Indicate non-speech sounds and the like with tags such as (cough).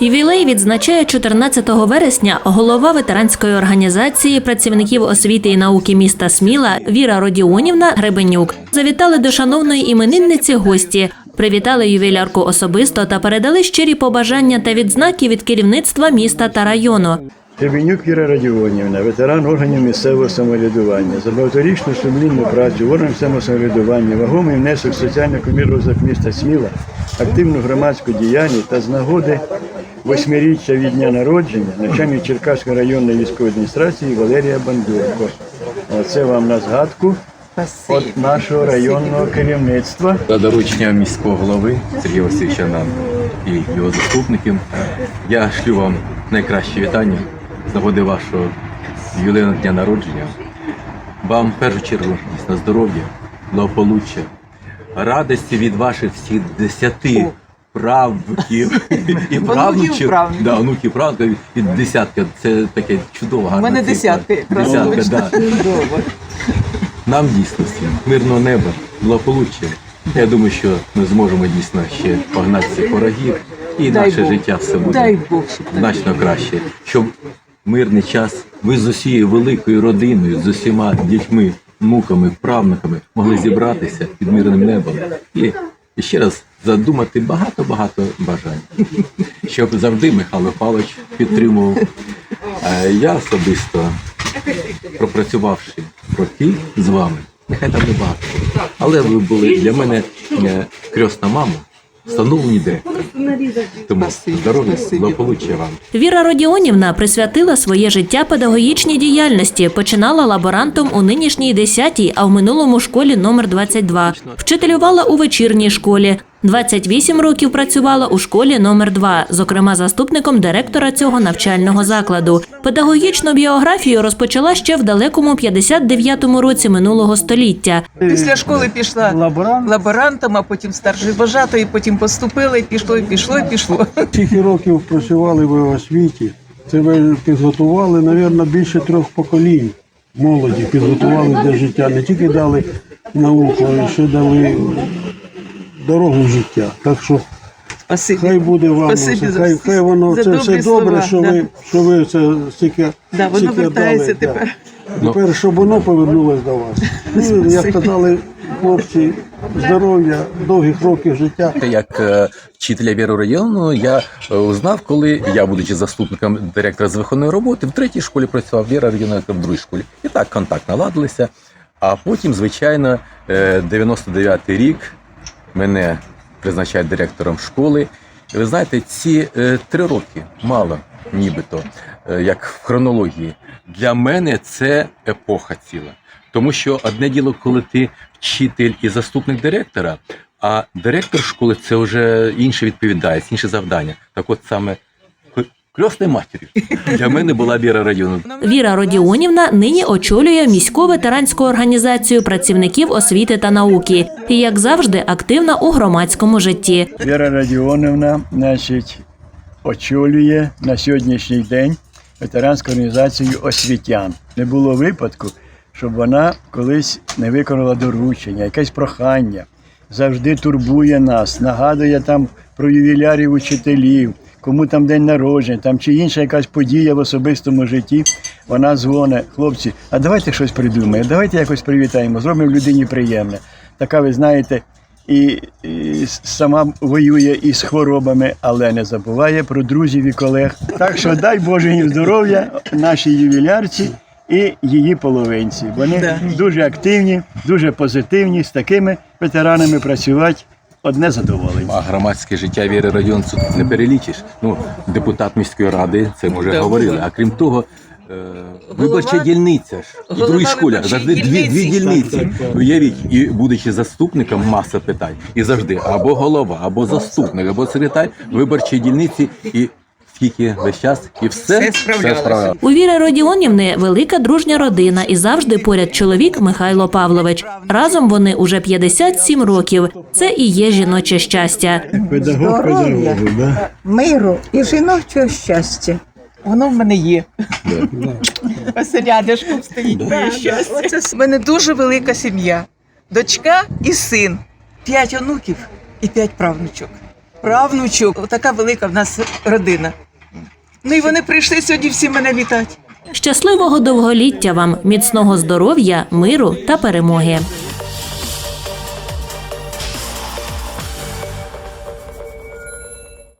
Ювілей відзначає 14 вересня голова ветеранської організації працівників освіти і науки міста Сміла Віра Родіонівна Гребенюк. Завітали до шановної іменинниці гості, привітали ювілярку особисто та передали щирі побажання та відзнаки від керівництва міста та району. Гребенюк Віра Радіонівна, ветеран органів місцевого самоврядування, за багаторічну сумлінну працю в органах самоврядування, вагомий внесок в соціальний комір розвиток міста Сміла, активну громадську діяльність та з нагоди восьмиріччя від дня народження начальник Черкаської районної військової адміністрації Валерія Бандурко. Оце вам на згадку від нашого районного керівництва. За дорученням міського голови Сергія Васильовича нам і його заступників. Я шлю вам найкращі вітання з нагоди вашого ювілейного дня народження. Вам в першу чергу дійсно здоров'я, благополуччя, радості від ваших всіх десяти правнуків (laughs) і правнуків. Да, онуків, правнуків від десятка. Це таке чудово. У мене цифра. десятка якраз. Десятка, да. Чудово. Нам дійсно всім мирного неба, благополуччя. Я думаю, що ми зможемо дійсно ще погнати цих ворогів, і Дай наше Бог. життя все буде Дай Бог, щоб так значно краще. Щоб мирний час ви з усією великою родиною, з усіма дітьми, внуками, правнуками могли зібратися під мирним небом і, і ще раз задумати багато-багато бажань, (laughs) щоб завжди Михайло Павлович підтримував. Е, Я особисто пропрацювавши роки з вами, нехай там не багато. Але ви були для мене е, крьосна мама, встановлені директор. Тому здоров'я, благополуччя вам. Віра Родіонівна присвятила своє життя педагогічній діяльності. Починала лаборантом у нинішній 10-й, а в минулому школі номер 22. Вчителювала у вечірній школі. 28 років працювала у школі номер 2, зокрема заступником директора цього навчального закладу. Педагогічну біографію розпочала ще в далекому 59-му році минулого століття. Після школи пішла Лаборант. лаборантом, а потім старший вважатою, потім поступила і пішло, і пішло, і пішло. Скільки років працювали ви в освіті, це ви підготували, мабуть, більше трьох поколінь молоді, підготували для життя. Не тільки дали науку, а ще дали дорогу в життя. Так що Спасибі. хай буде вам, Спасибі за хай, всі- хай воно за це добрі все добре, що да. ви, що ви це стільки, Да, воно стільки вертається дали, тепер. Да. Тепер, щоб воно повернулось до вас. Ну, як казали хлопці, здоров'я, довгих років життя. Як е, вчителя Віру району я е, узнав, коли я, будучи заступником директора з виховної роботи, в третій школі працював Віра району в другій школі. І так контакт наладилися. А потім, звичайно, е, 99-й рік мене призначають директором школи. І ви знаєте, ці е, три роки мало, нібито, е, як в хронології. Для мене це епоха ціла. Тому що одне діло, коли ти вчитель і заступник директора, а директор школи це вже інша відповідальність, інше завдання. Так от саме кльосною матір'ю для мене була Віра району. Віра Родіонівна нині очолює міську ветеранську організацію працівників освіти та науки і, як завжди, активна у громадському житті. Віра Радіонівна, значить, очолює на сьогоднішній день ветеранську організацію освітян. Не було випадку, щоб вона колись не виконала доручення, якесь прохання, завжди турбує нас, нагадує там про ювілярів учителів, кому там день народження, там чи інша якась подія в особистому житті. Вона дзвонить, хлопці, а давайте щось придумаємо, давайте якось привітаємо, зробимо людині приємне. Така, ви знаєте, і, і сама воює із хворобами, але не забуває про друзів і колег. Так що дай Боже їм здоров'я нашій ювілярці і її половинці. Вони Да. дуже активні, дуже позитивні. З такими ветеранами працювати одне задоволення. А громадське життя Віри район тут не перелічиш. Ну, депутат міської ради, це ми вже Да, говорили. А крім того, е, виборча дільниця ж і голова виборчої завжди дві, дві дільниці. дільниці. Так, так, так. Уявіть, і будучи заступником, маса питань. І завжди або голова, або заступник, або секретар виборчої дільниці і. Скільки весь час і все, Все справлялося. справлялося. У Віри Родіонівни велика дружня родина і завжди поряд чоловік Михайло Павлович. Разом вони уже 57 років. Це і є жіноче щастя. Педагог Здоров'я. педагогу, да? миру і жіночого щастя. Воно в мене є. Ось рядишком стоїть моє щастя. У мене дуже велика сім'я. Дочка і син. П'ять онуків і п'ять правнучок. правнучок. Така велика в нас родина. Ну і вони прийшли сьогодні всі мене вітати. Щасливого довголіття вам, міцного здоров'я, миру та перемоги.